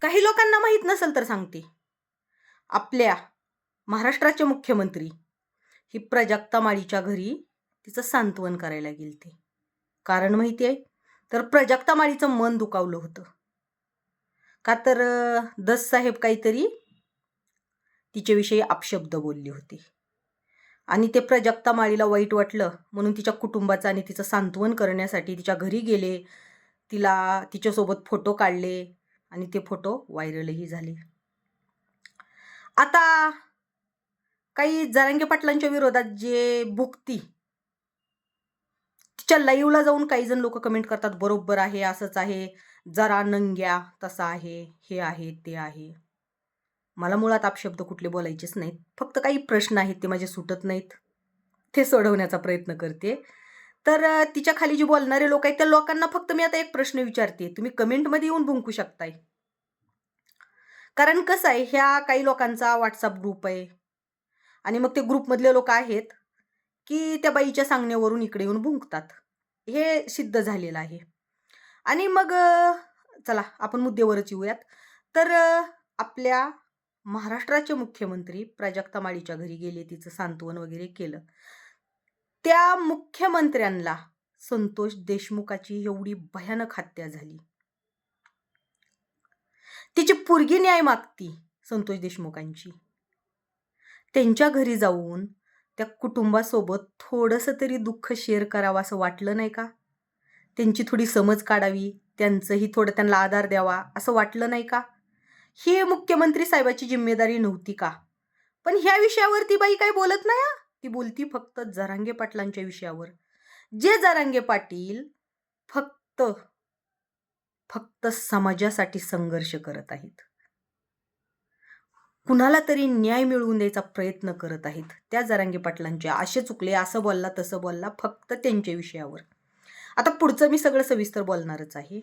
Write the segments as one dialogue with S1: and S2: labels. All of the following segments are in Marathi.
S1: काही लोकांना माहीत नसेल तर सांगते. आपल्या महाराष्ट्राचे मुख्यमंत्री ही प्राजक्ता माळीच्या घरी तिचं सांत्वन करायला गेलते. कारण माहिती आहे तर प्राजक्ता माळीचं मन दुखावलं होतं. का तर दस साहेब काहीतरी तिच्याविषयी अपशब्द बोलले होते. आणि ते प्रजक्ता माळीला वाईट वाटलं म्हणून तिच्या कुटुंबाचं आणि तिचं सांत्वन करण्यासाठी तिच्या घरी गेले. तिला तिच्यासोबत फोटो काढले. आणि ते फोटो व्हायरलही झाले. आता काही जरांगे पाटलांच्या विरोधात जे भुकती तिच्या लाईव्हला जाऊन काही जण लोक कमेंट करतात बरोबर आहे असंच आहे जरा नंग्या तसा आहे हे आहे ते आहे. मला मुळात आपशब्द कुठले बोलायचेच नाहीत. फक्त काही प्रश्न आहेत ते माझे सुटत नाहीत. ते सोडवण्याचा प्रयत्न करते. तर तिच्या खाली जे बोलणारे लोक आहेत त्या लोकांना फक्त मी आता एक प्रश्न विचारते. तुम्ही कमेंटमध्ये येऊन भुंकू शकताय. कारण कसं आहे ह्या काही लोकांचा व्हॉट्सअप ग्रुप आहे. आणि मग ते ग्रुपमधले लोक आहेत की त्या बाईच्या सांगण्यावरून इकडे येऊन भुंकतात. हे सिद्ध झालेलं आहे. आणि मग चला आपण मुद्द्यावरच येऊयात. तर आपल्या महाराष्ट्राचे मुख्यमंत्री प्राजक्ता माळीच्या घरी गेले तिचं सांत्वन वगैरे केलं. त्या मुख्यमंत्र्यांना संतोष देशमुखाची एवढी भयानक हत्या झाली. तिची पुरगी न्याय मागती संतोष देशमुखांची. त्यांच्या घरी जाऊन त्या कुटुंबासोबत थोडंसं तरी दुःख शेअर करावं असं वाटलं नाही का? त्यांची थोडी समज काढावी त्यांचंही थोडं त्यांना आधार द्यावा असं वाटलं नाही का? ही मुख्यमंत्री साहेबाची जिम्मेदारी नव्हती का? पण ह्या विषयावर ती बाई काही बोलत नाही हा. ती बोलती फक्त जरांगे पाटलांच्या विषयावर. जे जरांगे पाटील फक्त फक्त समाजासाठी संघर्ष करत आहेत. कुणाला तरी न्याय मिळवून द्यायचा प्रयत्न करत आहेत. त्या जरांगे पाटलांचे असे चुकले असं बोलला तसं बोलला फक्त त्यांच्या विषयावर. आता पुढचं मी सगळं सविस्तर बोलणारच आहे.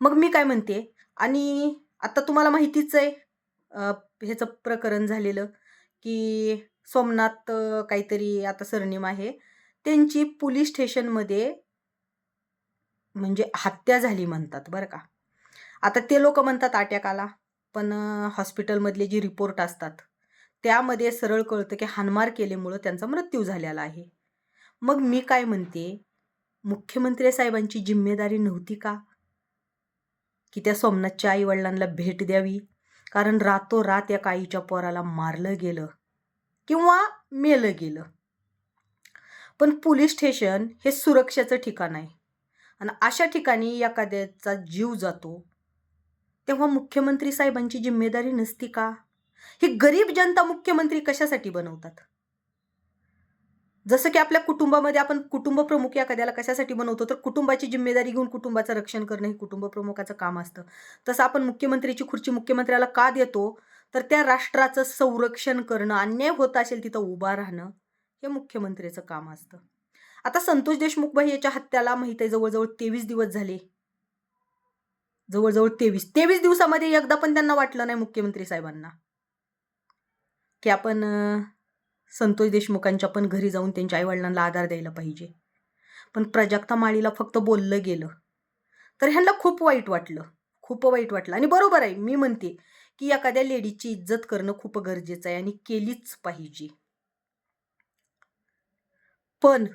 S1: मग मी काय म्हणते? आणि आता तुम्हाला माहितीच आहे ह्याचं प्रकरण झालेलं की सोमनाथ काहीतरी आता सरनेम आहे. त्यांची पोलीस स्टेशनमध्ये म्हणजे हत्या झाली म्हणतात बरं का. आता ते लोक म्हणतात अटॅक आला पण हॉस्पिटलमधले जे रिपोर्ट असतात त्यामध्ये सरळ कळतं की हानमार केल्यामुळं त्यांचा मृत्यू झालेला आहे. मग मी काय म्हणते? मुख्यमंत्री साहेबांची जिम्मेदारी नव्हती का? की त्या सोमनाथच्या आई वडिलांना भेट द्यावी? कारण रातोरात या काईच्या पोराला मारलं गेलं. किंवा मेलं गेलं. पण पोलीस स्टेशन हे सुरक्षेचं ठिकाण आहे. आणि अशा ठिकाणी एखाद्याचा जीव जातो. तेव्हा मुख्यमंत्री साहेबांची जिम्मेदारी नसती का? ही गरीब जनता मुख्यमंत्री कशासाठी बनवतात? जसं की आपल्या कुटुंबामध्ये आपण कुटुंब प्रमुख एखाद्याला कशासाठी बनवतो तर कुटुंबाची जिम्मेदारी घेऊन कुटुंबाचं रक्षण करणं हे कुटुंब प्रमुखाचं काम असतं. तसं आपण मुख्यमंत्रीची खुर्ची मुख्यमंत्र्याला का देतो? तर त्या राष्ट्राचं संरक्षण करणं अन्याय होत असेल तिथं उभा राहणं हे मुख्यमंत्र्याचं काम असतं. आता संतोष देशमुख भाई याच्या हत्याला माहीत आहे जवळजवळ तेवीस दिवस झाले. जवळजवळ तेवीस तेवीस दिवसामध्ये एकदा पण त्यांना वाटलं नाही मुख्यमंत्री साहेबांना. की आपण संतोष देशमुखांच्या पण घरी जाऊन त्यांच्या आईवडिलांना आधार द्यायला पाहिजे. पण प्रजक्ता माळीला फक्त बोललं गेलं. तर ह्यांना खूप वाईट वाटलं. खूप वाईट वाटलं. आणि बरोबर आहे मी म्हणते की एखाद्या लेडीची इज्जत करणं खूप गरजेचं आहे आणि केलीच पाहिजे. पण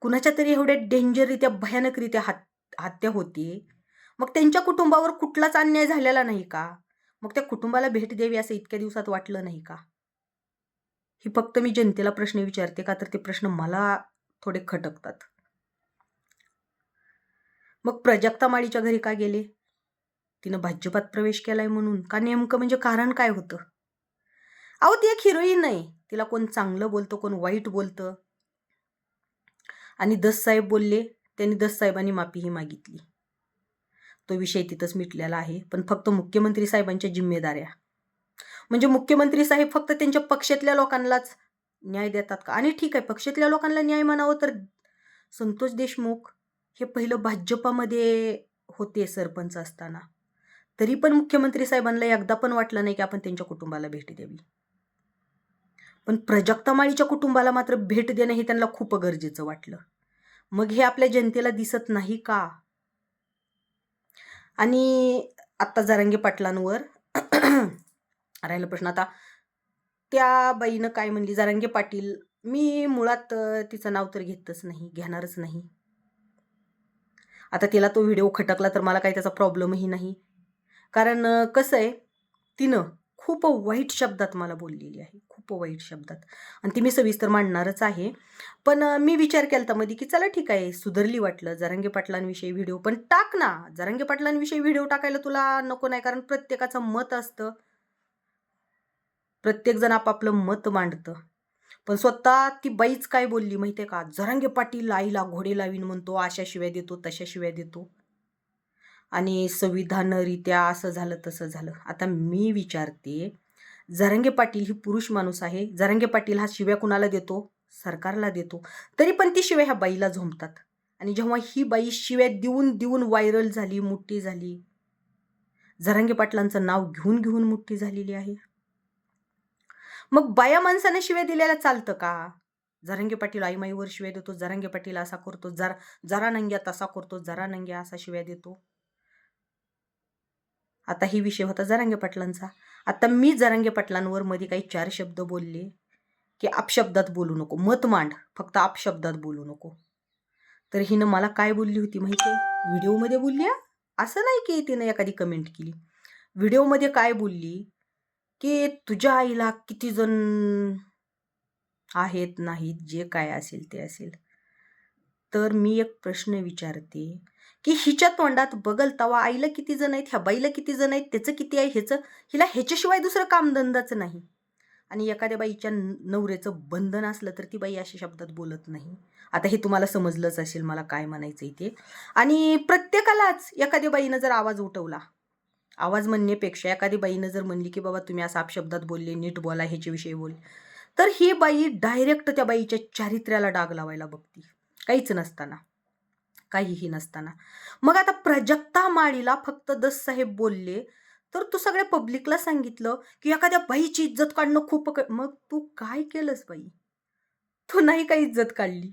S1: कुणाच्या तरी एवढ्या डेंजररित्या भयानकरित्या हात हत्या होते. मग त्यांच्या कुटुंबावर कुठलाच अन्याय झालेला नाही का? मग त्या कुटुंबाला भेट द्यावी असं इतक्या दिवसात वाटलं नाही का? ही फक्त मी जनतेला प्रश्न विचारते का? तर ते प्रश्न मला थोडे खटकतात. मग प्रजक्ता माळीच्या घरी का गेले? तिनं भाजपात प्रवेश केलाय म्हणून. का नेमकं म्हणजे कारण काय होतं? अहो ती एक हिरोईन आहे. तिला कोण चांगलं बोलतं कोण वाईट बोलतं. आणि दस साहेब बोलले त्यांनी दस साहेबांनी माफीही मागितली. तो विषय तिथंच मिटलेला आहे. पण फक्त मुख्यमंत्री साहेबांच्या जिम्मेदाऱ्या. म्हणजे मुख्यमंत्री साहेब फक्त त्यांच्या पक्षातल्या लोकांनाच न्याय देतात का? आणि ठीक आहे पक्षातल्या लोकांना न्याय म्हणावं तर संतोष देशमुख हे पहिलं भाजपामध्ये होते सरपंच असताना. तरी पण मुख्यमंत्री साहेबांना एकदा पण वाटलं नाही की आपण त्यांच्या कुटुंबाला भेट द्यावी. पण प्राजक्ता माळीच्या कुटुंबाला मात्र भेट देणं हे त्यांना खूप गरजेचं वाटलं. मग हे आपल्या जनतेला दिसत नाही का? आणि आत्ता जारंगे पाटलांवर राहिला प्रश्न. आता त्या बाईनं काय म्हणली? जारंगे पाटील मी मुळात तिचं नाव तर घेतच नाही घेणारच नाही. आता तिला तो व्हिडिओ खटकला तर मला काही त्याचा प्रॉब्लेमही नाही. कारण कसं आहे तिनं खूप वाईट शब्दात मला बोललेली आहे. खूप वाईट शब्दात. आणि ती मी सविस्तर मांडणारच आहे. पण मी विचार केला होता मध्ये की चला ठीक आहे सुधरली वाटलं जरांगे पाटलांविषयी व्हिडिओ पण टाक ना. जरांगे पाटलांविषयी व्हिडिओ टाकायला तुला नको नाही कारण प्रत्येकाचं मत असतं. प्रत्येकजण आपापलं मत मांडतं. पण स्वतः ती बाईच काय बोलली माहिती आहे का? जरांगे पाटील आईला घोडे लावीन म्हणतो अशा शिव्या देतो तशा शिव्या देतो. आणि संविधानरित्या असं झालं तसं झालं. आता मी विचारते जरांगे पाटील ही पुरुष माणूस आहे. जरांगे पाटील हा शिव्या कुणाला देतो? सरकारला देतो. तरी पण ती शिव्या ह्या बाईला झोंबतात. आणि जेव्हा ही बाई शिव्या देऊन देऊन व्हायरल झाली मोठी झाली जरांगे पाटलांचं नाव घेऊन घेऊन मोठी झालेली आहे. मग बाया माणसाने शिव्या दिल्याला चालतं का? जरांगे पाटील आईमाईवर शिव्या देतो जरांगे पाटील असा करतो जरा जरा नंग्या तसा करतो जरा नंग्या असा शिव्या देतो. आता ही विषय होता जरांगे पाटलांचा. आता मी जरांगे पाटलांवर मध्ये काही चार शब्द बोलले की अपशब्दात बोलू नको. मत मांड. फक्त अपशब्दात बोलू नको. तर हिनं मला काय बोलली होती माहिती आहे व्हिडिओमध्ये बोलली असं नाही की तिनं एखादी कमेंट केली. व्हिडिओमध्ये काय बोलली की तुझ्या आईला किती जण आहेत नाहीत जे काय असेल ते असेल. तर मी एक प्रश्न विचारते. की हिच्या तोंडात बगल तवा आईला किती जण आहेत ह्या बाईला किती जण आहेत त्याचं किती आहे ह्याचं हिला ह्याच्याशिवाय दुसरं कामधंदाचं नाही. आणि एखाद्या बाईच्या नवऱ्याचं बंधन असलं तर ती बाई अशा शब्दात बोलत नाही. आता हे तुम्हाला समजलंच असेल मला काय म्हणायचं ते. आणि प्रत्येकालाच एखाद्या बाईनं जर आवाज उठवला आवाज म्हणण्यापेक्षा एखादी बाईनं जर म्हणली की बाबा तुम्ही असा शब्दात बोलले नीट बोला ह्याच्याविषयी बोल तर ही बाई डायरेक्ट त्या बाईच्या चारित्र्याला डाग लावायला बघती. काहीच नसताना. काहीही नसताना. मग आता प्रजक्ता माळीला फक्त दस साहेब बोलले तर तू सगळ्या पब्लिकला सांगितलं की एखाद्या बाईची इज्जत काढणं खूप मग तू काय केलंस बाई? तू नाही काही इज्जत काढली?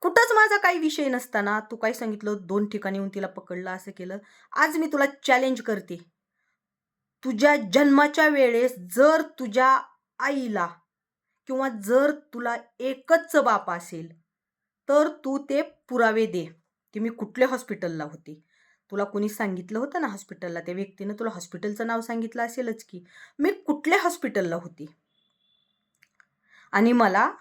S1: कुठंच माझा काही विषय नसताना तू काय सांगितलं? दोन ठिकाणी येऊन तिला पकडलं असं केलं. आज मी तुला चॅलेंज करते. तुझ्या जन्माच्या वेळेस जर तुझ्या आईला किंवा जर तुला एकच बाप असेल तर तू ते पुरावे दे की मी कुठल्या हॉस्पिटलला होती. तुला कोणी सांगितलं होतं ना हॉस्पिटलला त्या व्यक्तीनं तुला हॉस्पिटलचं नाव सांगितलं असेलच की. मी कुठल्या हॉस्पिटलला होती? आणि मला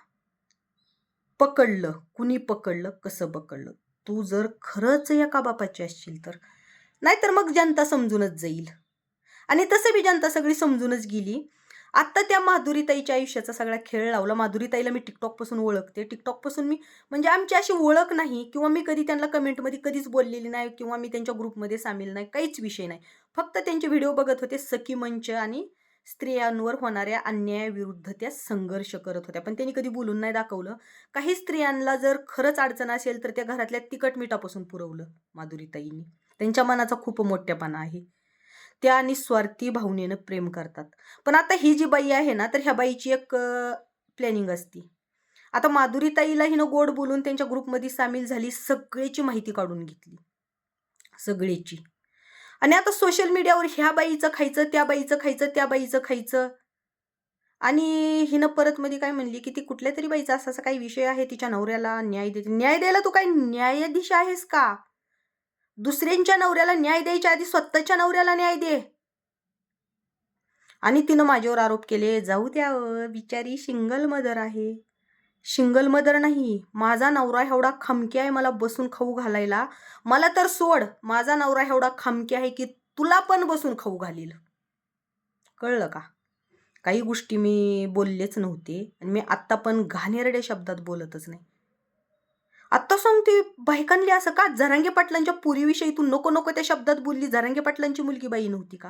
S1: पकडलं कुणी पकडलं कसं पकडलं? तू जर खरंच एका बापाची असशील तर? नाहीतर मग जनता समजूनच जाईल. आणि तसं बी जनता सगळी समजूनच गेली. आत्ता त्या माधुरीताईच्या आयुष्याचा सगळा खेळ लावला. माधुरीताईला मी टिकटॉकपासून ओळखते. टिकटॉकपासून मी म्हणजे आमची अशी ओळख नाही किंवा मी कधी त्यांना कमेंटमध्ये कधीच बोललेली नाही किंवा मी त्यांच्या ग्रुपमध्ये सामील नाही. काहीच विषय नाही. फक्त त्यांचे व्हिडिओ बघत होते. सखी मंच आणि स्त्रियांवर होणाऱ्या अन्यायाविरुद्ध त्या संघर्ष करत होत्या. पण त्यांनी कधी बोलून नाही दाखवलं. काही स्त्रियांना जर खरंच अडचण असेल तर त्या घरातल्या तिकट मिठापासून पुरवलं माधुरीताईंनी. त्यांच्या मनाचा खूप मोठेपणा आहे. त्या निस्वार्थी भावनेनं प्रेम करतात. पण आता ही जी बाई आहे ना तर ह्या बाईची एक प्लॅनिंग असती. आता माधुरीताईला हिनं गोड बोलून त्यांच्या ग्रुपमध्ये सामील झाली सगळ्याची माहिती काढून घेतली. सगळ्याची आणि आता सोशल मीडियावर ह्या बाईचं खायचं त्या बाईचं खायचं त्या बाईचं खायचं. आणि हिनं परत मध्ये काय म्हणली की ती कुठल्या तरी बाईचा असा असा काही विषय आहे तिच्या नवऱ्याला न्याय देते न्याय द्यायला तू काय न्यायाधीश आहेस का? दुसऱ्यांच्या नवऱ्याला न्याय द्यायच्या आधी स्वतःच्या नवऱ्याला न्याय दे. आणि तिनं माझ्यावर आरोप केले जाऊ द्या बिचारी सिंगल मदर आहे. सिंगल मदर नाही माझा नवरा एवढा खमकी आहे मला बसून खाऊ घालायला. मला तर सोड माझा नवरा एवढा खमकी आहे की तुला पण बसून खाऊ घालील. कळलं का? काही गोष्टी मी बोललेच नव्हते आणि मी आत्ता पण घाणेरड्या शब्दात बोलतच नाही. आत्ता सांगते भयकनली असं का जरांगे पाटलांच्या पुरीविषयी तू नको नको त्या शब्दात बोलली? जरांगे पाटलांची मुलगी बाई नव्हती का?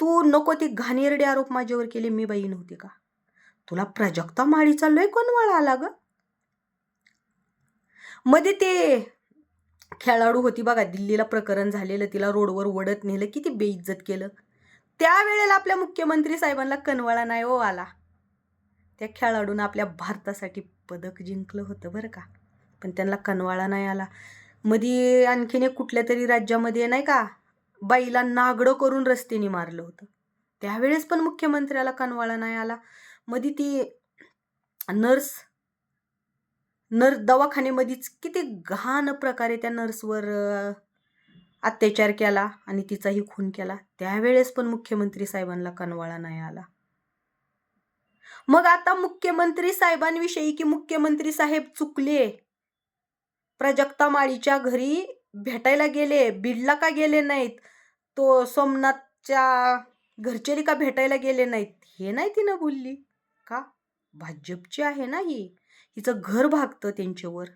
S1: तू नको ते घाणेरडे आरोप माझ्यावर केले मी बाई नव्हती का? तुला प्राजक्ता माळीचा लय कोणवाळा आला ग. मध्ये ते खेळाडू होती बघा दिल्लीला प्रकरण झालेलं तिला रोडवर ओढत नेलं किती बेइज्जत केलं. त्यावेळेला आपल्या मुख्यमंत्री साहेबांना कनवाळा नाही ओ आला. त्या खेळाडूनं आपल्या भारतासाठी पदक जिंकलं होतं बरं का. पण त्यांना कनवाळा नाही आला. मध्ये आणखीन एक कुठल्या तरी राज्यामध्ये नाही का बाईला नागडं करून रस्त्याने मारलं होतं. त्यावेळेस पण मुख्यमंत्र्याला कनवाळा नाही आला. मधी ती नर्स नर्स दवाखान्यामध्येच किती घाण प्रकारे त्या नर्सवर अत्याचार केला आणि तिचाही खून केला. त्यावेळेस पण मुख्यमंत्री साहेबांना कनवाळा नाही आला. मग आता मुख्यमंत्री साहेबांविषयी की मुख्यमंत्री साहेब चुकले? प्राजक्ता माळीच्या घरी भेटायला गेले बीडला का गेले नाहीत? तो सोमनाथच्या घरचेली का भेटायला गेले नाहीत? हे नाही तिनं बोलली. का? भाजपची आहे ना ही? हिचं घर भागतं त्यांच्यावर.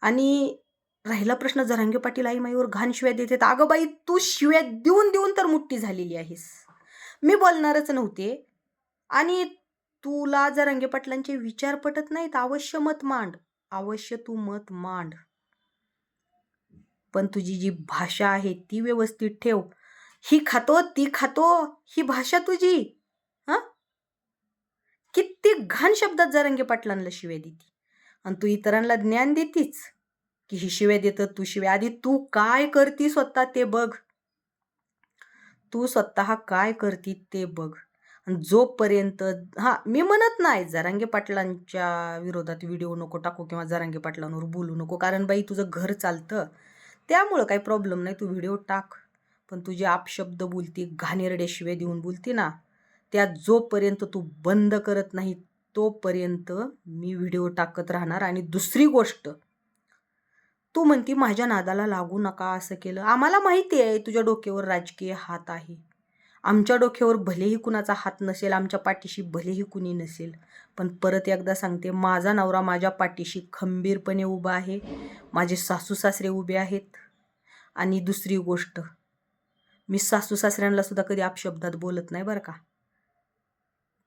S1: आणि राहिला प्रश्न जरांगे पाटील आई माईवर घाण शिव्या देते अगं बाई तू शिव्या देऊन देऊन तर मुठ्ठी झालेली आहेस. मी बोलणारच नव्हते. आणि तुला जर रंगेपाटलांचे विचार पटत नाहीत अवश्य मत मांड. अवश्य तू मत मांड. पण तुझी जी भाषा आहे ती व्यवस्थित ठेव. ही खातो ती खातो ही भाषा तुझी. हा? किती घाण शब्दात जरांगे पाटलांना शिव्या देती. आणि तू इतरांना ज्ञान देतीच की ही शिव्या देतं तू शिव्या आधी तू काय करती स्वतः ते बघ. तू स्वतः काय करती ते बघ. जोपर्यंत हां मी म्हणत नाही जरांगे पाटलांच्या विरोधात व्हिडिओ नको टाकू किंवा जरांगे पाटलांवर बोलू नको कारण बाई तुझं घर चालतं. त्यामुळं काही प्रॉब्लेम नाही तू व्हिडिओ टाक. पण तुझे आपशब्द बोलती घाणेरडे शिवे देऊन बोलती ना त्या जोपर्यंत तू बंद करत नाही तोपर्यंत मी व्हिडिओ टाकत राहणार. आणि दुसरी गोष्ट तू म्हणती माझ्या नादाला लागू नका असं केलं. आम्हाला माहिती आहे तुझ्या डोक्यावर राजकीय हात आहे. आमच्या डोक्यावर भलेही कुणाचा हात नसेल आमच्या पाठीशी भलेही कुणी नसेल पण परत एकदा सांगते माझा नवरा माझ्या पाठीशी खंबीरपणे उभा आहे माझे सासू सासरे उभे आहेत. आणि दुसरी गोष्ट मी सासू सासऱ्यांना सुद्धा कधी अपशब्दात बोलत नाही बरं का.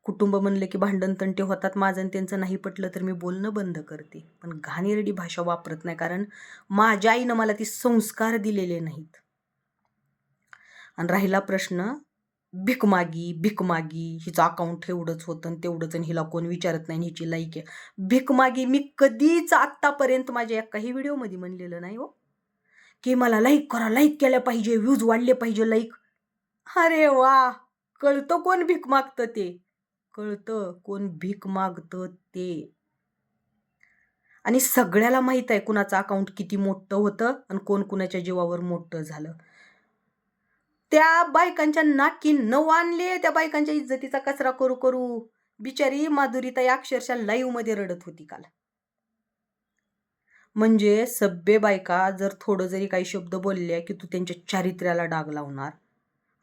S1: कुटुंब म्हणलं की भांडण तंटे होतात माझं आणि त्यांचं नाही पटलं तर मी बोलणं बंद करते. पण घाणेरडी भाषा वापरत नाही कारण माझ्या आईनं मला ती संस्कार दिलेले नाहीत. आणि राहिला प्रश्न भिकमागी भिकमागी हिचं अकाउंट एवढंच होतं आणि तेवढंच आणि हिला कोण विचारत नाही हिची लाईक आहे. भिकमागी मी कधीच आत्तापर्यंत माझ्या एकाही व्हिडिओमध्ये म्हणलेलं नाही हो. की मला लाईक करा लाईक केल्या पाहिजे व्ह्यूज वाढले पाहिजे लाईक अरे वा! कळतं कोण भीक मागतं ते. कळतं कोण भीक मागतं ते. आणि सगळ्याला माहीत आहे कुणाचं अकाउंट किती मोठं होतं आणि कोण कुणाच्या जीवावर मोठं झालं. त्या बायकांच्या नाकी नऊ आणले त्या बायकांच्या इज्जतीचा कचरा करू करू बिचारी माधुरीताई अक्षरशः लाईव्हमध्ये रडत होती काल. म्हणजे सभ्य बायका जर थोडं जरी काही शब्द बोलले की तू त्यांच्या चारित्र्याला डाग लावणार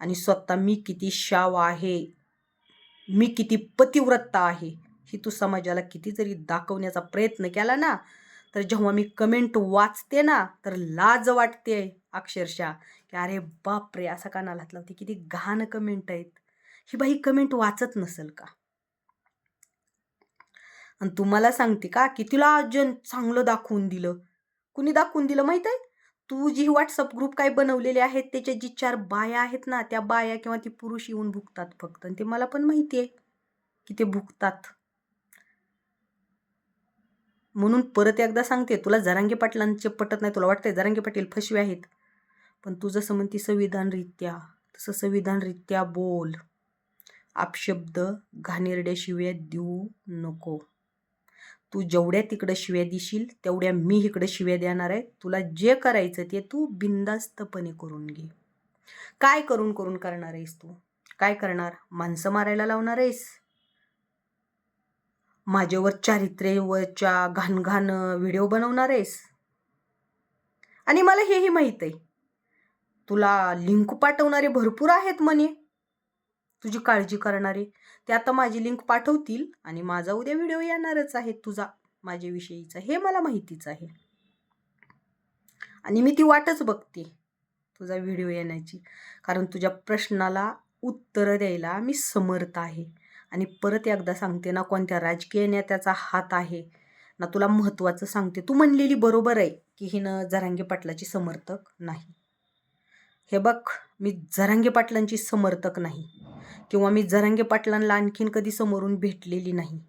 S1: आणि स्वतः मी किती शाव आहे मी किती पतिव्रता आहे ही तू समाजाला किती जरी दाखवण्याचा प्रयत्न केला ना तर जेव्हा मी कमेंट वाचते ना तर लाज वाटते अक्षरशः की अरे बापरे असा कानाला हात लावते किती घाण कमेंट आहेत. ही बाई कमेंट वाचत नसेल का? आणि तुम्हाला सांगते का की तुला जन चांगलं दाखवून दिलं. कुणी दाखवून दिलं माहीत आहे? तू जी व्हॉट्सअप ग्रुप काय बनवलेले आहेत त्याच्या जी चार बाया आहेत ना त्या बाया किंवा ती पुरुष येऊन भुकतात फक्त. आणि ते मला पण माहिती आहे की ते भुकतात म्हणून परत एकदा सांगते तुला जरांगे पाटलांचे पटत नाही तुला वाटतंय जरांगे पाटील फसवे आहेत. पण तू जसं म्हणते संविधानरित्या तसं संविधानरित्या बोल. आपशब्द घाणेरड्या शिव्या देऊ नको. तू जेवढ्या तिकडं शिव्या देशील तेवढ्या मी इकडं शिव्या देणार आहे. तुला जे करायचं ते तू बिंदास्तपणे करून घे. काय करून करून करणार आहेस तू? काय करणार? माणसं मारायला लावणार आहेस? माझ्यावर चारित्र्यवरच्या घाण घाण व्हिडिओ बनवणार आहेस? आणि मला हेही माहीत आहे. तुला लिंक पाठवणारे भरपूर आहेत म्हणे. तुझी काळजी करणारे. ते आता माझी लिंक पाठवतील आणि माझा उद्या व्हिडिओ येणारच आहे तुझा. माझ्याविषयीचा हे मला माहितीच आहे. आणि मी ती वाटच बघते तुझा व्हिडिओ येण्याची. कारण तुझ्या प्रश्नाला उत्तरं द्यायला मी समर्थ आहे. आणि परत एकदा सांगते ना कोणत्या राजकीय नेत्याचा हात आहे. ना तुला महत्त्वाचं सांगते. तू म्हणलेली बरोबर आहे की हिनं जरांगे पाटलाची समर्थक नाही. हे बघ मी जरांगे पाटलांची समर्थक नाही. किंवा मी जरांगे पाटलांना आणखीन कधी समोरून भेटलेली नाही.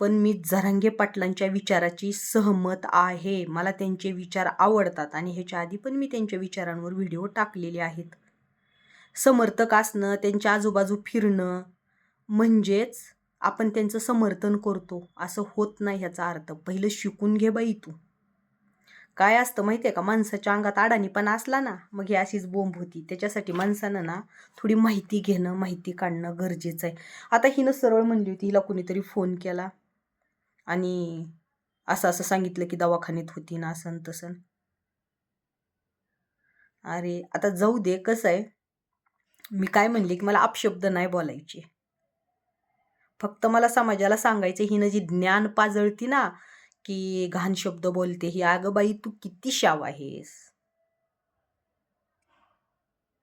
S1: पण मी जरांगे पाटलांच्या विचाराची सहमत आहे. मला त्यांचे विचार आवडतात आणि ह्याच्या आधी पण मी त्यांच्या विचारांवर व्हिडिओ टाकलेले आहेत. समर्थक असणं त्यांच्या आजूबाजू फिरणं म्हणजेच आपण त्यांचं समर्थन करतो. असं होत नाही ह्याचा अर्थ. पहिलं शिकून घे बाई तू. काय असतं माहिती आहे का? माणसाच्या अंगात अडाणीपणा असला ना मग ही अशीच बोंब होती. त्याच्यासाठी माणसानं ना थोडी माहिती घेणं माहिती काढणं गरजेचं आहे. आता हिनं सरळ म्हणली होती हिला कुणीतरी फोन केला. आणि असं असं सांगितलं की दवाखान्यात होती ना असं तसं अरे आता जाऊ दे कसं आहे? मी काय म्हणले की मला अपशब्द नाही बोलायचे. फक्त मला समाजाला सांगायचं हिनं जी ज्ञान पाजळती ना की घाण शब्द बोलते ही. अगं बाई तू किती शाव आहेस.